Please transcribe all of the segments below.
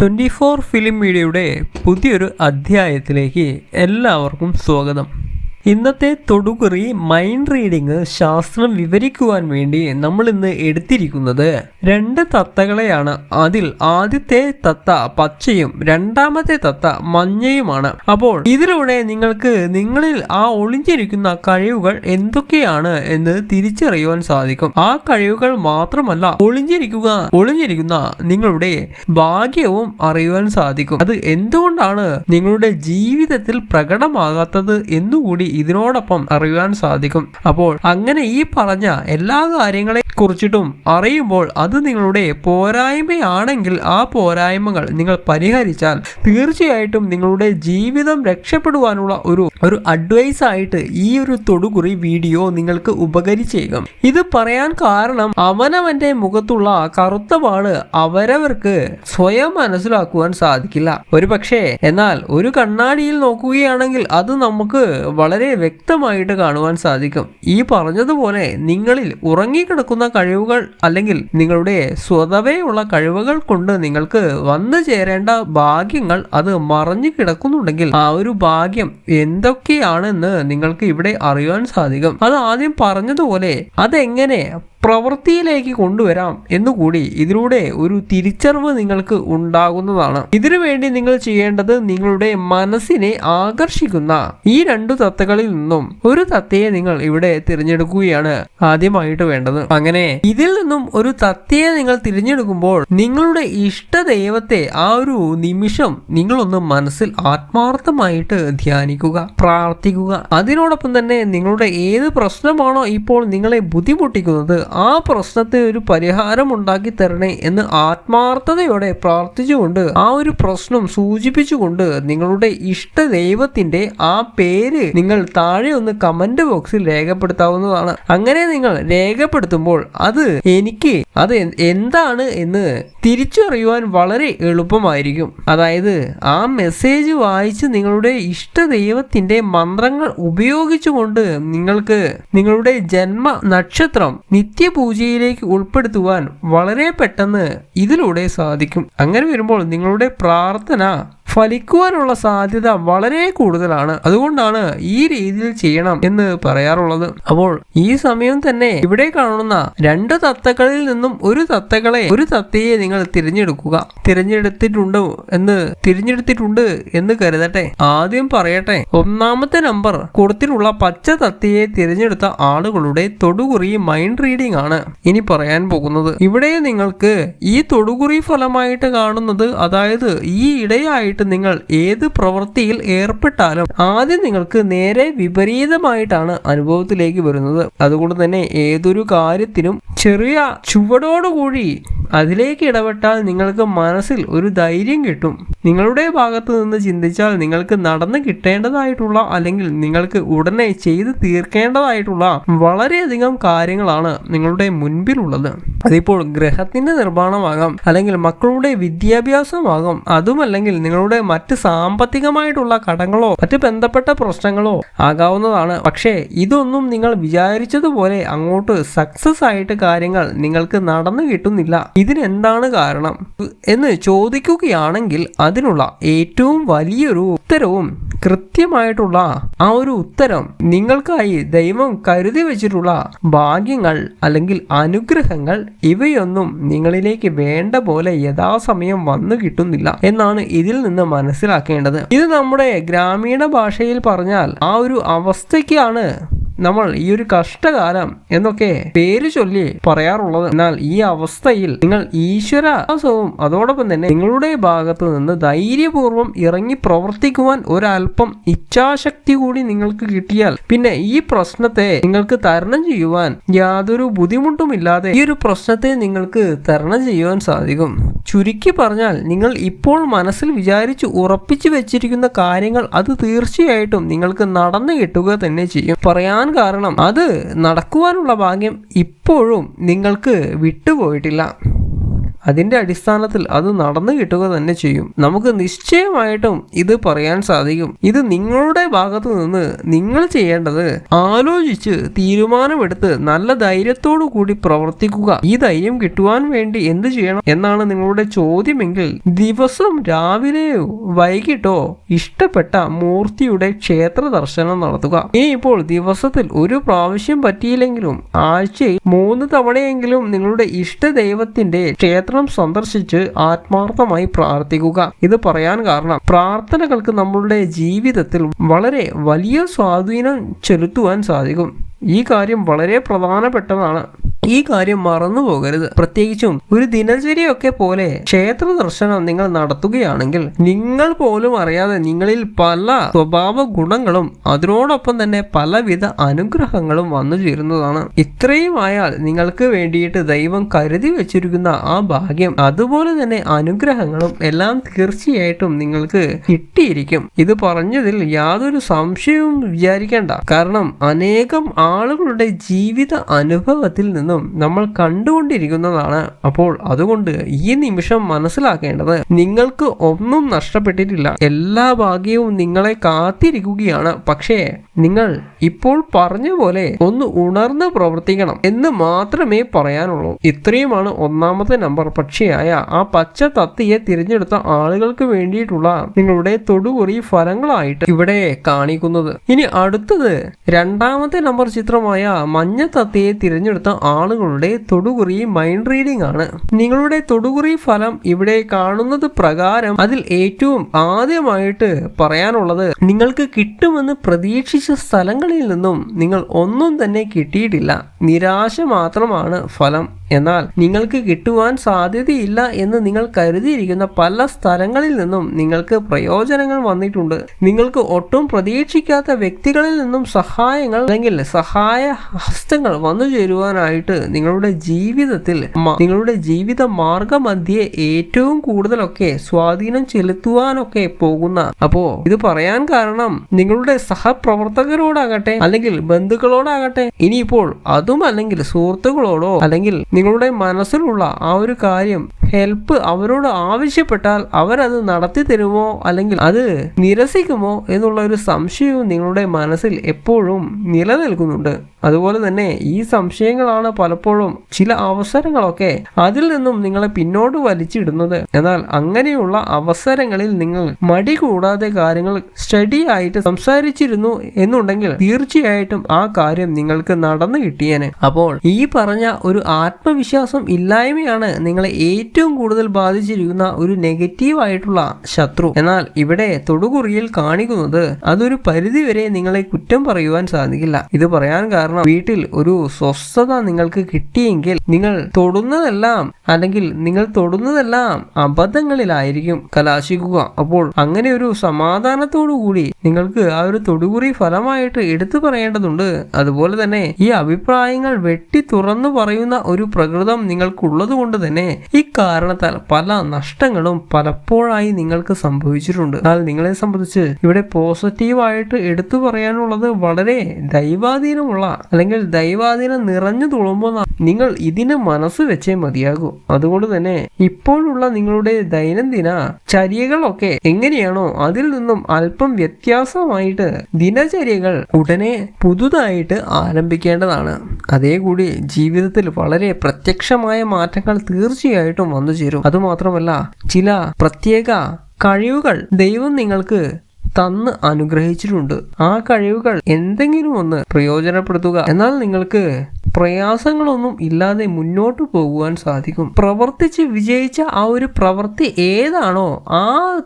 Twenty four film മീഡിയയുടെ പുതിയൊരു അധ്യായത്തിലേക്ക് എല്ലാവർക്കും സ്വാഗതം. ഇന്നത്തെ തൊടുകുറി മൈൻഡ് റീഡിംഗ് ശാസ്ത്രം വിവരിക്കുവാൻ വേണ്ടി നമ്മൾ ഇന്ന് എടുത്തിരിക്കുന്നത് രണ്ട് തത്തകളെയാണ്. അതിൽ ആദ്യത്തെ തത്ത പച്ചയും രണ്ടാമത്തെ തത്ത മഞ്ഞയുമാണ്. അപ്പോൾ ഇതിലൂടെ നിങ്ങൾക്ക് നിങ്ങളിൽ ആ ഒളിഞ്ഞിരിക്കുന്ന കഴിവുകൾ എന്തൊക്കെയാണ് എന്ന് തിരിച്ചറിയുവാൻ സാധിക്കും. ആ കഴിവുകൾ മാത്രമല്ല ഒളിഞ്ഞിരിക്കുക ഒളിഞ്ഞിരിക്കുന്ന നിങ്ങളുടെ ഭാഗ്യവും അറിയുവാൻ സാധിക്കും. അത് എന്തുകൊണ്ടാണ് നിങ്ങളുടെ ജീവിതത്തിൽ പ്രകടമാകാത്തത് എന്നുകൂടി ഇതിനോടൊപ്പം അറിയുവാൻ സാധിക്കും. അപ്പോൾ അങ്ങനെ ഈ പറഞ്ഞ എല്ലാ കാര്യങ്ങളെ കുറിച്ചിട്ടും അറിയുമ്പോൾ അത് നിങ്ങളുടെ പോരായ്മയാണെങ്കിൽ ആ പോരായ്മകൾ നിങ്ങൾ പരിഹരിച്ചാൽ തീർച്ചയായിട്ടും നിങ്ങളുടെ ജീവിതം രക്ഷപ്പെടുവാനുള്ള ഒരു ഒരു അഡ്വൈസ് ആയിട്ട് ഈ ഒരു തൊടുകുറി വീഡിയോ നിങ്ങൾക്ക് ഉപകരിച്ചേക്കും. ഇത് പറയാൻ കാരണം അവനവന്റെ മുഖത്തുള്ള കറുത്ത പാട് അവരവർക്ക് സ്വയം മനസ്സിലാക്കുവാൻ സാധിക്കില്ല. ഒരു പക്ഷേ എന്നാൽ ഒരു കണ്ണാടിയിൽ നോക്കുകയാണെങ്കിൽ അത് നമുക്ക് വളരെ വ്യക്തമായിട്ട് കാണുവാൻ സാധിക്കും. ഈ പറഞ്ഞതുപോലെ നിങ്ങളിൽ ഉറങ്ങിക്കിടക്കുന്ന കഴിവുകൾ അല്ലെങ്കിൽ നിങ്ങളുടെ സ്വതവേയുള്ള കഴിവുകൾ കൊണ്ട് നിങ്ങൾക്ക് വന്നു ചേരേണ്ട ഭാഗ്യങ്ങൾ അത് മറഞ്ഞു കിടക്കുന്നുണ്ടെങ്കിൽ ആ ഒരു ഭാഗ്യം എന്തൊക്കെയാണെന്ന് നിങ്ങൾക്ക് ഇവിടെ അറിയുവാൻ സാധിക്കും. അത് ആദ്യം പറഞ്ഞതുപോലെ അതെങ്ങനെ പ്രവൃത്തിയിലേക്ക് കൊണ്ടുവരാം എന്നുകൂടി ഇതിലൂടെ ഒരു തിരിച്ചറിവ് നിങ്ങൾക്ക് ഉണ്ടാകുന്നതാണ്. ഇതിനു വേണ്ടി നിങ്ങൾ ചെയ്യേണ്ടത് നിങ്ങളുടെ മനസ്സിനെ ആകർഷിക്കുന്ന ഈ രണ്ടു തത്തകളിൽ നിന്നും ഒരു തത്തയെ നിങ്ങൾ ഇവിടെ തിരഞ്ഞെടുക്കുകയാണ് ആദ്യമായിട്ട് വേണ്ടത്. അങ്ങനെ ഇതിൽ നിന്നും ഒരു തത്തയെ നിങ്ങൾ തിരഞ്ഞെടുക്കുമ്പോൾ നിങ്ങളുടെ ഇഷ്ട ദൈവത്തെ ആ ഒരു നിമിഷം നിങ്ങളൊന്ന് മനസ്സിൽ ആത്മാർത്ഥമായിട്ട് ധ്യാനിക്കുക പ്രാർത്ഥിക്കുക. അതിനോടൊപ്പം തന്നെ നിങ്ങളുടെ ഏത് പ്രശ്നമാണോ ഇപ്പോൾ നിങ്ങളെ ബുദ്ധിമുട്ടിക്കുന്നത് ആ പ്രശ്നത്തെ ഒരു പരിഹാരം ഉണ്ടാക്കി തരണേ എന്ന് ആത്മാർത്ഥതയോടെ പ്രാർത്ഥിച്ചുകൊണ്ട് ആ ഒരു പ്രശ്നം സൂചിപ്പിച്ചുകൊണ്ട് നിങ്ങളുടെ ഇഷ്ട ദൈവത്തിന്റെ ആ പേര് നിങ്ങൾ താഴെ ഒന്ന് കമന്റ് ബോക്സിൽ രേഖപ്പെടുത്താവുന്നതാണ്. അങ്ങനെ നിങ്ങൾ രേഖപ്പെടുത്തുമ്പോൾ അത് എനിക്ക് അത് എന്താണ് എന്ന് തിരിച്ചറിയുവാൻ വളരെ എളുപ്പമായിരിക്കും. അതായത് ആ മെസ്സേജ് വായിച്ച് നിങ്ങളുടെ ഇഷ്ട ദൈവത്തിന്റെ മന്ത്രങ്ങൾ ഉപയോഗിച്ചുകൊണ്ട് നിങ്ങൾക്ക് നിങ്ങളുടെ ജന്മ നക്ഷത്രം നിത്യപൂജയിലേക്ക് ഉൾപ്പെടുത്തുവാൻ വളരെ പെട്ടെന്ന് ഇതിലൂടെ സാധിക്കും. അങ്ങനെ വരുമ്പോൾ നിങ്ങളുടെ പ്രാർത്ഥന ഫലിക്കുവാനുള്ള സാധ്യത വളരെ കൂടുതലാണ്. അതുകൊണ്ടാണ് ഈ രീതിയിൽ ചെയ്യണം എന്ന് പറയാറുള്ളത്. അപ്പോൾ ഈ സമയം തന്നെ ഇവിടെ കാണുന്ന രണ്ട് തത്തകളിൽ നിന്നും ഒരു തത്തകളെ ഒരു തത്തയെ നിങ്ങൾ തിരഞ്ഞെടുക്കുക. തിരഞ്ഞെടുത്തിട്ടുണ്ട് എന്ന് തിരഞ്ഞെടുത്തിട്ടുണ്ട് എന്ന് കരുതട്ടെ. ആദ്യം പറയട്ടെ ഒന്നാമത്തെ നമ്പർ കൊടുത്തിട്ടുള്ള പച്ച തത്തയെ തിരഞ്ഞെടുത്ത ആളുകളുടെ തൊടുകുറി മൈൻഡ് റീഡിംഗ് ആണ് ഇനി പറയാൻ പോകുന്നത്. ഇവിടെ നിങ്ങൾക്ക് ഈ തൊടുകുറി ഫലമായിട്ട് കാണുന്നത് അതായത് ഈ ഇടയായിട്ട് നിങ്ങൾ ഏത് പ്രവൃത്തിയിൽ ഏർപ്പെട്ടാലും ആദ്യം നിങ്ങൾക്ക് നേരെ വിപരീതമായിട്ടാണ് അനുഭവത്തിലേക്ക് വരുന്നത്. അതുകൊണ്ട് തന്നെ ഏതൊരു കാര്യത്തിനും ചെറിയ ചുവടോടുകൂടി അതിലേക്ക് ഇടപെട്ടാൽ നിങ്ങൾക്ക് മനസ്സിൽ ഒരു ധൈര്യം കിട്ടും. നിങ്ങളുടെ ഭാഗത്ത് നിന്ന് ചിന്തിച്ചാൽ നിങ്ങൾക്ക് നടന്നു കിട്ടേണ്ടതായിട്ടുള്ള അല്ലെങ്കിൽ നിങ്ങൾക്ക് ഉടനെ ചെയ്തു തീർക്കേണ്ടതായിട്ടുള്ള വളരെയധികം കാര്യങ്ങളാണ് നിങ്ങളുടെ മുൻപിലുള്ളത്. അതിപ്പോൾ ഗ്രഹത്തിന്റെ നിർമ്മാണമാകാം അല്ലെങ്കിൽ മക്കളുടെ വിദ്യാഭ്യാസമാകാം അതുമല്ലെങ്കിൽ നിങ്ങളുടെ മറ്റ് സാമ്പത്തികമായിട്ടുള്ള കടങ്ങളോ മറ്റ് ബന്ധപ്പെട്ട പ്രശ്നങ്ങളോ ആകാവുന്നതാണ്. പക്ഷേ ഇതൊന്നും നിങ്ങൾ വിചാരിച്ചതുപോലെ അങ്ങോട്ട് സക്സസ് ആയിട്ട് കാര്യങ്ങൾ നിങ്ങൾക്ക് നടന്നു കിട്ടുന്നില്ല. ഇതിനെന്താണ് കാരണം? എന്ന് ചോദിക്കുകയാണെങ്കിൽ അതിനുള്ള ഏറ്റവും വലിയൊരു ഉത്തരവും കൃത്യമായിട്ടുള്ള ആ ഒരു ഉത്തരം നിങ്ങൾക്കായി ദൈവം കരുതി വെച്ചിട്ടുള്ള ഭാഗ്യങ്ങൾ അല്ലെങ്കിൽ അനുഗ്രഹങ്ങൾ ഇവയൊന്നും നിങ്ങളിലേക്ക് വേണ്ട പോലെ യഥാസമയം വന്നു കിട്ടുന്നില്ല എന്നാണ് ഇതിൽ നിന്ന് മനസ്സിലാക്കേണ്ടത്. ഇത് നമ്മുടെ ഗ്രാമീണ ഭാഷയിൽ പറഞ്ഞാൽ ആ ഒരു അവസ്ഥയ്ക്കാണ് നമ്മൾ ഈ ഒരു കഷ്ടകാലം എന്നൊക്കെ പേര് ചൊല്ലി പറയാറുള്ളത്. എന്നാൽ ഈ അവസ്ഥയിൽ നിങ്ങൾ ഈശ്വരവാസവും അതോടൊപ്പം തന്നെ നിങ്ങളുടെ ഭാഗത്ത് നിന്ന് ധൈര്യപൂർവം ഇറങ്ങി പ്രവർത്തിക്കുവാൻ ഒരല്പം ഇച്ഛാശക്തി കൂടി നിങ്ങൾക്ക് കിട്ടിയാൽ പിന്നെ ഈ പ്രശ്നത്തെ നിങ്ങൾക്ക് തരണം ചെയ്യുവാൻ യാതൊരു ബുദ്ധിമുട്ടുമില്ലാതെ ഈ ഒരു പ്രശ്നത്തെ നിങ്ങൾക്ക് തരണം ചെയ്യുവാൻ സാധിക്കും. ചുരുക്കി പറഞ്ഞാൽ നിങ്ങൾ ഇപ്പോൾ മനസ്സിൽ വിചാരിച്ച് ഉറപ്പിച്ചു വെച്ചിരിക്കുന്ന കാര്യങ്ങൾ അത് തീർച്ചയായിട്ടും നിങ്ങൾക്ക് നടന്നു കിട്ടുക തന്നെ ചെയ്യും. പറയാൻ കാരണം. അത് നടക്കുവാനുള്ള ഭാഗ്യം ഇപ്പോഴും നിങ്ങൾക്ക് വിട്ടുപോയിട്ടില്ല. അതിന്റെ അടിസ്ഥാനത്തിൽ അത് നടന്നു കിട്ടുക തന്നെ ചെയ്യും. നമുക്ക് നിശ്ചയമായിട്ടും ഇത് പറയാൻ സാധിക്കും. ഇത് നിങ്ങളുടെ ഭാഗത്തു നിന്ന് നിങ്ങൾ ചെയ്യേണ്ടത് ആലോചിച്ച് തീരുമാനമെടുത്ത് നല്ല ധൈര്യത്തോടു കൂടി പ്രവർത്തിക്കുക. ഈ ധൈര്യം കിട്ടുവാൻ വേണ്ടി എന്ത് ചെയ്യണം എന്നാണ് നിങ്ങളുടെ ചോദ്യമെങ്കിൽ ദിവസം രാവിലെയോ വൈകിട്ടോ ഇഷ്ടപ്പെട്ട മൂർത്തിയുടെ ക്ഷേത്ര ദർശനം നടത്തുക. ഇനി ഇപ്പോൾ ദിവസത്തിൽ ഒരു പ്രാവശ്യം പറ്റിയില്ലെങ്കിലും ആഴ്ചയിൽ മൂന്ന് തവണയെങ്കിലും നിങ്ങളുടെ ഇഷ്ട ദൈവത്തിന്റെ ക്ഷേത്രം സന്ദർശിച്ച് ആത്മാർത്ഥമായി പ്രാർത്ഥിക്കുക. ഇത് പറയാൻ കാരണം പ്രാർത്ഥനകൾക്ക് നമ്മളുടെ ജീവിതത്തിൽ വളരെ വലിയ സ്വാധീനം ചെലുത്തുവാൻ സാധിക്കും. ഈ കാര്യം വളരെ പ്രധാനപ്പെട്ടതാണ്. ഈ കാര്യം മറന്നു പോകരുത്. പ്രത്യേകിച്ചും ഒരു ദിനചര്യയൊക്കെ പോലെ ക്ഷേത്ര ദർശനം നിങ്ങൾ നടത്തുകയാണെങ്കിൽ നിങ്ങൾ പോലും അറിയാതെ നിങ്ങളിൽ പല സ്വഭാവ ഗുണങ്ങളും അതിനോടൊപ്പം തന്നെ പലവിധ അനുഗ്രഹങ്ങളും വന്നു ചേരുന്നതാണ്. ഇത്രയും ആയാൽ നിങ്ങൾക്ക് വേണ്ടിയിട്ട് ദൈവം കരുതി വെച്ചിരിക്കുന്ന ആ ഭാഗ്യം അതുപോലെ തന്നെ അനുഗ്രഹങ്ങളും എല്ലാം തീർച്ചയായിട്ടും നിങ്ങൾക്ക് കിട്ടിയിരിക്കും. ഇത് പറഞ്ഞതിൽ യാതൊരു സംശയവും വിചാരിക്കേണ്ട. കാരണം അനേകം ആളുകളുടെ ജീവിത അനുഭവത്തിൽ നിന്നും നമ്മൾ കണ്ടുകൊണ്ടിരിക്കുന്നതാണ് അപ്പോൾ അതുകൊണ്ട് ഈ നിമിഷം മനസ്സിലാക്കേണ്ടത് നിങ്ങൾക്ക് ഒന്നും നഷ്ടപ്പെട്ടിട്ടില്ല. എല്ലാ ഭാഗ്യവും നിങ്ങളെ കാത്തിരിക്കുകയാണ്. പക്ഷേ നിങ്ങൾ ഇപ്പോൾ പറഞ്ഞ പോലെ ഒന്ന് ഉണർന്ന് പ്രവർത്തിക്കണം എന്ന് മാത്രമേ പറയാനുള്ളൂ. ഇത്രയുമാണ് ഒന്നാമത്തെ നമ്പർ. പക്ഷിയായ ആ പച്ച തത്തിയെ തിരഞ്ഞെടുത്ത ആളുകൾക്ക് വേണ്ടിയിട്ടുള്ള നിങ്ങളുടെ തൊടുകുറി ഫലങ്ങളായിട്ട് ഇവിടെ കാണിക്കുന്നത്. ഇനി അടുത്തത് രണ്ടാമത്തെ നമ്പർ ചിത്രമായ മഞ്ഞ തത്തിയെ തിരഞ്ഞെടുത്ത ആളുകളുടെ തൊടുകുറി മൈൻഡ് റീഡിംഗ് ആണ്. നിങ്ങളുടെ തൊടുകുറി ഫലം ഇവിടെ കാണുന്നത് പ്രകാരം അതിൽ ഏറ്റവും ആദ്യമായിട്ട് പറയാനുള്ളത് നിങ്ങൾക്ക് കിട്ടുമെന്ന് പ്രതീക്ഷിച്ച സ്ഥലങ്ങളിൽ നിന്നും നിങ്ങൾ ഒന്നും തന്നെ കിട്ടിയിട്ടില്ല. നിരാശ മാത്രമാണ് ഫലം. എന്നാൽ നിങ്ങൾക്ക് കിട്ടുവാൻ സാധ്യതയില്ല എന്ന് നിങ്ങൾ കരുതിയിരിക്കുന്ന പല സ്ഥലങ്ങളിൽ നിന്നും നിങ്ങൾക്ക് പ്രയോജനങ്ങൾ വന്നിട്ടുണ്ട്. നിങ്ങൾക്ക് ഒട്ടും പ്രതീക്ഷിക്കാത്ത വ്യക്തികളിൽ നിന്നും സഹായങ്ങൾ അല്ലെങ്കിൽ സഹായ ഹസ്തങ്ങൾ വന്നു ചേരുവാനായിട്ട് നിങ്ങളുടെ ജീവിതത്തിൽ നിങ്ങളുടെ ജീവിത മാർഗമധ്യെ ഏറ്റവും കൂടുതലൊക്കെ സ്വാധീനം ചെലുത്തുവാനൊക്കെ പോകുന്ന. അപ്പോ ഇത് പറയാൻ കാരണം നിങ്ങളുടെ സഹപ്രവർത്തകരോടാകട്ടെ അല്ലെങ്കിൽ ബന്ധുക്കളോടാകട്ടെ ഇനിയിപ്പോൾ അതും അല്ലെങ്കിൽ സുഹൃത്തുക്കളോടോ അല്ലെങ്കിൽ നിങ്ങളുടെ മനസ്സിലുള്ള ആ ഒരു കാര്യം ഹെൽപ്പ് അവരോട് ആവശ്യപ്പെട്ടാൽ അവരത് നടത്തി തരുമോ അല്ലെങ്കിൽ അത് നിരസിക്കുമോ എന്നുള്ള ഒരു സംശയവും നിങ്ങളുടെ മനസ്സിൽ എപ്പോഴും നിലനിൽക്കുന്നുണ്ട്. അതുപോലെ തന്നെ ഈ സംശയങ്ങളാണ് പലപ്പോഴും ചില അവസരങ്ങളൊക്കെ അതിൽ നിന്നും നിങ്ങളെ പിന്നോട്ട് വലിച്ചിടുന്നത്. എന്നാൽ അങ്ങനെയുള്ള അവസരങ്ങളിൽ നിങ്ങൾ മടി കൂടാതെ കാര്യങ്ങൾ സ്റ്റഡി ആയിട്ട് സംസാരിച്ചിരുന്നു എന്നുണ്ടെങ്കിൽ തീർച്ചയായിട്ടും ആ കാര്യം നിങ്ങൾക്ക് നടന്നു കിട്ടിയേനെ. അപ്പോൾ ഈ പറഞ്ഞ ഒരു ആത്മവിശ്വാസം ഇല്ലായ്മയാണ് നിങ്ങളെ ഏറ്റവും കൂടുതൽ ബാധിച്ചിരിക്കുന്ന ഒരു നെഗറ്റീവ് ആയിട്ടുള്ള ശത്രു. എന്നാൽ ഇവിടെ തൊടുകുറിയിൽ കാണിക്കുന്നത് അതൊരു പരിധിവരെ നിങ്ങളെ കുറ്റം പറയുവാൻ സാധിക്കില്ല. ഇത് പറയാൻ കാരണം വീട്ടിൽ ഒരു സ്വസ്ഥത നിങ്ങൾക്ക് കിട്ടിയെങ്കിൽ നിങ്ങൾ തൊടുന്നതെല്ലാം അല്ലെങ്കിൽ നിങ്ങൾ തൊടുന്നതെല്ലാം അബദ്ധങ്ങളിലായിരിക്കും കലാശിക്കുക. അപ്പോൾ അങ്ങനെ ഒരു സമാധാനത്തോടു കൂടി നിങ്ങൾക്ക് ആ ഒരു തൊടുകുറി ഫലമായിട്ട് എടുത്തു പറയേണ്ടതുണ്ട്. അതുപോലെ തന്നെ ഈ അഭിപ്രായങ്ങൾ വെട്ടി തുറന്നു പറയുന്ന ഒരു പ്രകൃതം നിങ്ങൾക്കുള്ളത് കൊണ്ട് തന്നെ ഇക്കാരണത്താൽ പല നഷ്ടങ്ങളും പലപ്പോഴായി നിങ്ങൾക്ക് സംഭവിച്ചിട്ടുണ്ട്. എന്നാൽ നിങ്ങളെ സംബന്ധിച്ച് ഇവിടെ പോസിറ്റീവായിട്ട് എടുത്തു പറയാനുള്ളത് വളരെ ദൈവാധീനമുള്ള അല്ലെങ്കിൽ ദൈവാധീനം നിറഞ്ഞു തുളുമ്പുന്ന നിങ്ങൾ ഇതിന് മനസ്സ് വെച്ചേ മതിയാകൂ. അതുകൊണ്ട് തന്നെ ഇപ്പോഴുള്ള നിങ്ങളുടെ ദൈനംദിന ചര്യകളൊക്കെ എങ്ങനെയാണോ അതിൽ നിന്നും അല്പം വ്യത്യാസമായിട്ട് ദിനചര്യകൾ ഉടനെ പുതുതായിട്ട് ആരംഭിക്കേണ്ടതാണ്. അതേ കൂടി ജീവിതത്തിൽ വളരെ പ്രത്യക്ഷമായ മാറ്റങ്ങൾ തീർച്ചയായിട്ടും വന്നു ചേരും. അതുമാത്രമല്ല ചില പ്രത്യേക കഴിവുകൾ ദൈവം നിങ്ങൾക്ക് തന്ന് അനുഗ്രഹിച്ചിട്ടുണ്ട്. ആ കഴിവുകൾ എന്തെങ്കിലും ഒന്ന് പ്രയോജനപ്പെടുത്തുക. എന്നാൽ നിങ്ങൾക്ക് പ്രയാസങ്ങളൊന്നും ഇല്ലാതെ മുന്നോട്ട് പോകുവാൻ സാധിക്കും. പ്രവർത്തിച്ച് വിജയിച്ച ആ ഒരു പ്രവൃത്തി ഏതാണോ ആ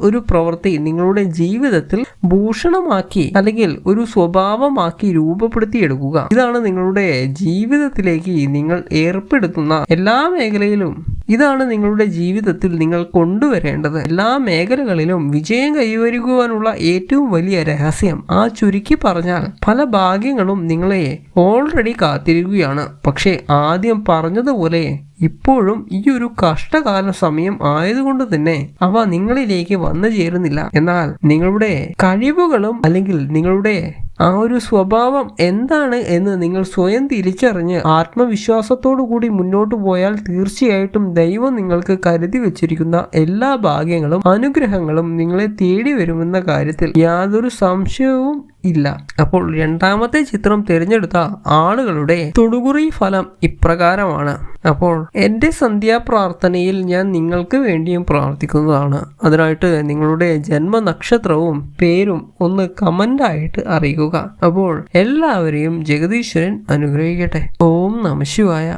ഒരു പ്രവൃത്തി നിങ്ങളുടെ ജീവിതത്തിൽ ഭൂഷണമാക്കി അല്ലെങ്കിൽ ഒരു സ്വഭാവമാക്കി രൂപപ്പെടുത്തിയെടുക്കുക. ഇതാണ് നിങ്ങളുടെ ജീവിതത്തിലേക്ക് നിങ്ങൾ ഏർപ്പെടുത്തുന്ന എല്ലാ മേഖലയിലും ഇതാണ് നിങ്ങളുടെ ജീവിതത്തിൽ നിങ്ങൾ കൊണ്ടുവരേണ്ടത്. എല്ലാ മേഖലകളിലും വിജയം കൈവരിക്കുവാനുള്ള ഏറ്റവും വലിയ രഹസ്യം ആ ചുരുക്കി പറഞ്ഞാൽ പല ഭാഗ്യങ്ങളും നിങ്ങളെ ഓൾറെഡി കാത്തിരിക്കുകയാണ്. പക്ഷേ ആദ്യം പറഞ്ഞതുപോലെ ഇപ്പോഴും ഈ ഒരു കഷ്ടകാല സമയം ആയതുകൊണ്ട് തന്നെ അവ നിങ്ങളിലേക്ക് വന്നു ചേരുന്നില്ല. എന്നാൽ നിങ്ങളുടെ കഴിവുകളും അല്ലെങ്കിൽ നിങ്ങളുടെ ആ ഒരു സ്വഭാവം എന്താണ് എന്ന് നിങ്ങൾ സ്വയം തിരിച്ചറിഞ്ഞ് ആത്മവിശ്വാസത്തോടു കൂടി മുന്നോട്ട് പോയാൽ തീർച്ചയായിട്ടും ദൈവം നിങ്ങൾക്ക് കരുതി വെച്ചിരിക്കുന്ന എല്ലാ ഭാഗ്യങ്ങളും അനുഗ്രഹങ്ങളും നിങ്ങളെ തേടി വരുമെന്ന കാര്യത്തിൽ യാതൊരു സംശയവും ഇല്ല. അപ്പോൾ രണ്ടാമത്തെ ചിത്രം തിരഞ്ഞെടുത്ത ആളുകളുടെ തൊടുകുറി ഫലം ഇപ്രകാരമാണ്. അപ്പോൾ എന്റെ സന്ധ്യാപ്രാർത്ഥനയിൽ ഞാൻ നിങ്ങൾക്ക് വേണ്ടിയും പ്രാർത്ഥിക്കുന്നതാണ്. അതിനായിട്ട് നിങ്ങളുടെ ജന്മനക്ഷത്രവും പേരും ഒന്ന് കമന്റായിട്ട് അറിയിക്കുക അപ്പോൾ എല്ലാവരെയും ജഗദീശ്വരൻ അനുഗ്രഹിക്കട്ടെ. ഓം നമ ശിവായ.